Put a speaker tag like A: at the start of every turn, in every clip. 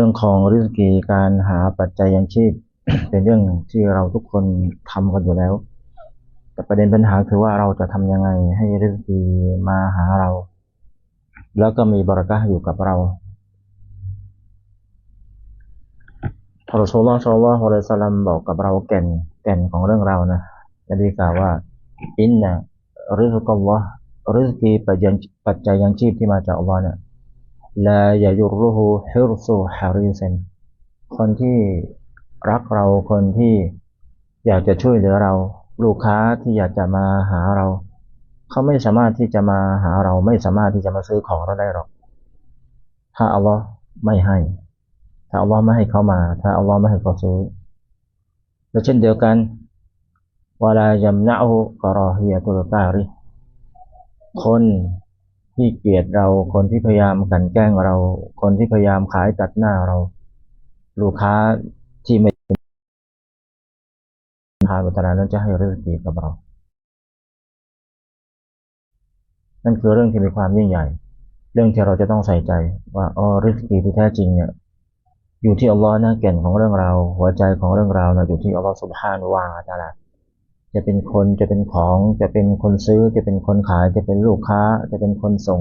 A: รื่องของริสกีการหาปัจจัยยังชีพ เป็นเรื่องที่เราทุกคนทำกันอยู่แล้ว แต่ประเด็นปัญหาคือว่าเราจะทำยังไงให้ริสกีมาหาเรา แล้วก็มีบรักะอยู่กับเราทรสุลลอฮ์สัลลัลลอฮุอะลัยฮิวะซัลลัมบอกกับเราแก่นแก่นของเรื่องเรานะนบีกล่าวว่า อินนะริสกัลลอฮ์ริสกีปัจจัยปัจจัยยังชีพที่มาจากอัลลอฮ์เนี่ย ลายายุรุฮูฮิรซุฮาริเซนคนที่รักเราคนที่อยากจะช่วยเหลือเรา ลูกค้าที่อยากจะมาหาเรา เขาไม่สามารถที่จะมาหาเราไม่สามารถที่จะมาซื้อของเราได้หรอก ถ้าอัลลอฮ์ไม่ให้ ถ้าอัลลอฮ์ไม่ให้เขามา ถ้าอัลลอฮ์ไม่ให้เขาซื้อและเช่นเดียวกันวลายำนะอุกรอฮียตุลตาริคน ที่เกลียดเรา คนที่พยายามกันแกล้งเรา คนที่พยายามขายตัดหน้าเรา ลูกค้าที่ไม่ทานบุตรนั้นจะให้เรื่องดีกับเรา นั่นคือเรื่องที่มีความยิ่งใหญ่ เรื่องที่เราจะต้องใส่ใจว่าอ๋อริสกีที่แท้จริงเนี่ยอยู่ที่อัลลอฮ์นะแก่นของเรื่องราวหัวใจของเรื่องราวนะอยู่ที่อัลลอฮ์สุบฮานวาตาลา จะเป็นคนจะเป็นของ จะเป็นคนซื้อ จะเป็นคนขาย จะเป็นลูกค้า จะเป็นคนส่ง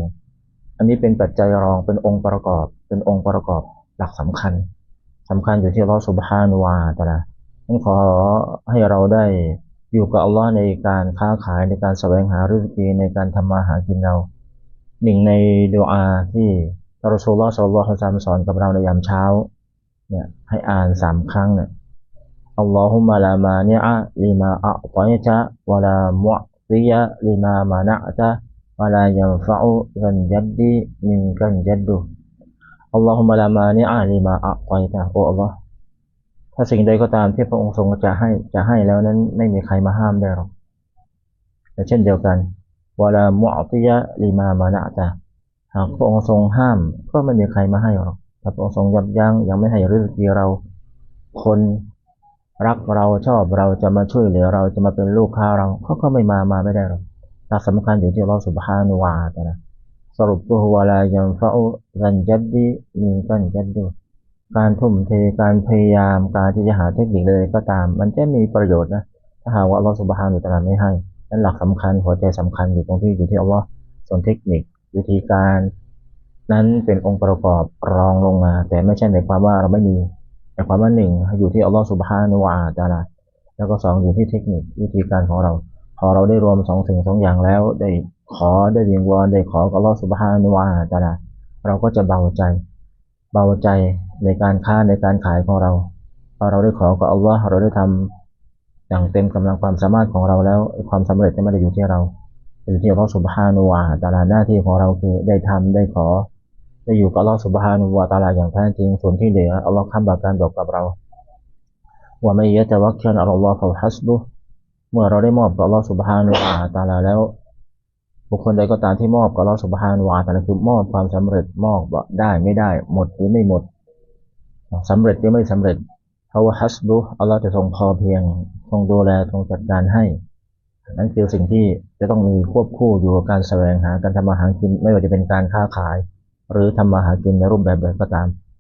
A: อันนี้เป็นปัจจัยรองเป็นองค์ประกอบ เป็นองค์ประกอบหลักสำคัญสำคัญอยู่ที่อัลลอฮฺสุบฮานุวาตาละต้องขอให้เราได้อยู่กับอัลลอฮ์ในการค้าขายในการแสวงหาริสกีในการทำมาหากินเรา หนึ่งในดูอาที่ตรสุลลอฮฺสุลลัลฮะสอนกับเราในยามเช้าเนี่ยให้อ่านสามครั้งเนี่ย اللهم لا مانع لما أعطيت ولا معطي لما منعت ولا ينفع ذا الجد منك الجد اللهم لا مانع لما أعطيت โอ้ Allah ถ้าสิ่งใดก็ตามที่พระองค์ทรงจะให้จะให้แล้วนั้นไม่มีใครมาห้ามได้หรอกแต่เช่นเดียวกันวลามุอติยะลิมามานะตะหากพระองค์ทรงห้าม ก็ไม่มีใครมาให้หรอกถ้าพระองค์ทรงยับยั้งยังไม่ให้ฤทธิ์เราคน รักเราชอบเราจะมาช่วยเหลือเราจะมาเป็นลูกค้าเราเขาก็ไม่มามาไม่ได้หรอกหลักสำคัญอยู่ที่เราสุบฮานุวาตนะสรุปตัววลายังฟาอุรันจัดดีมีกันจัดดูการทุ่มเทการพยายามการที่จะหาเทคนิคเลยก็ตาม มันจะมีประโยชน์นะถ้าหากว่าเราสุบฮานุตะลาไม่ให้นั่นหลักสำคัญหัวใจสำคัญอยู่ตรงที่อยู่ที่อัลลอฮ์ส่วนเทคนิควิธีการ นั้นเป็นองค์ประกอบรองลงมา แต่ไม่ใช่หมายความว่าเราไม่มี แต่ความว่าหนึ่งอยู่ที่อัลลอฮฺสุบฮานุวาตาลาแล้วก็สองอยู่ที่เทคนิควิธีการของเรา พอเราได้รวมสองสิ่งสองอย่างแล้ว ได้ขอได้วิงวอนได้ขอกับอัลลอฮฺสุบฮานุวาตาลาเราก็จะเบาใจ เบาใจในการค้าในการขายของเราพอเราได้ขอกับอัลลอฮ์เราได้ทำอย่างเต็มกำลังความสามารถของเราแล้ว ความสำเร็จไม่ได้อยู่ที่เราอยู่ที่อัลลอฮฺสุบฮานุวาตาลาหน้าที่ของเราคือได้ทำได้ขอ ได้อยู่กับอัลลอฮฺสุบฮานุวาตาลาอย่างแท้จริง ส่วนที่เหลืออัลลอฮ์ข้ามบาการบอกกับเราว่าไม่ยะจะวักเชิญอัลลอฮฺเขาฮัสบุเมื่อเราได้มอบกับอัลลอฮฺสุบฮานุวาตาลาแล้ว บุคคลใดก็ตามที่มอบกับอัลลอฮฺสุบฮานุวาตาลาคือมอบความสำเร็จมอบได้ไม่ได้หมดหรือไม่หมดสำเร็จหรือไม่สำเร็จเขาว่าฮัสบุอัลลอฮ์จะทรงพอเพียงทรงดูแลทรงจัดการให้นั่นคือสิ่งที่จะต้องมีควบคู่อยู่กับการแสวงหาการทำมาหากินไม่ว่าจะเป็นการค้าขาย หรือทำมาหากินในรูปแบบใดก็ตาม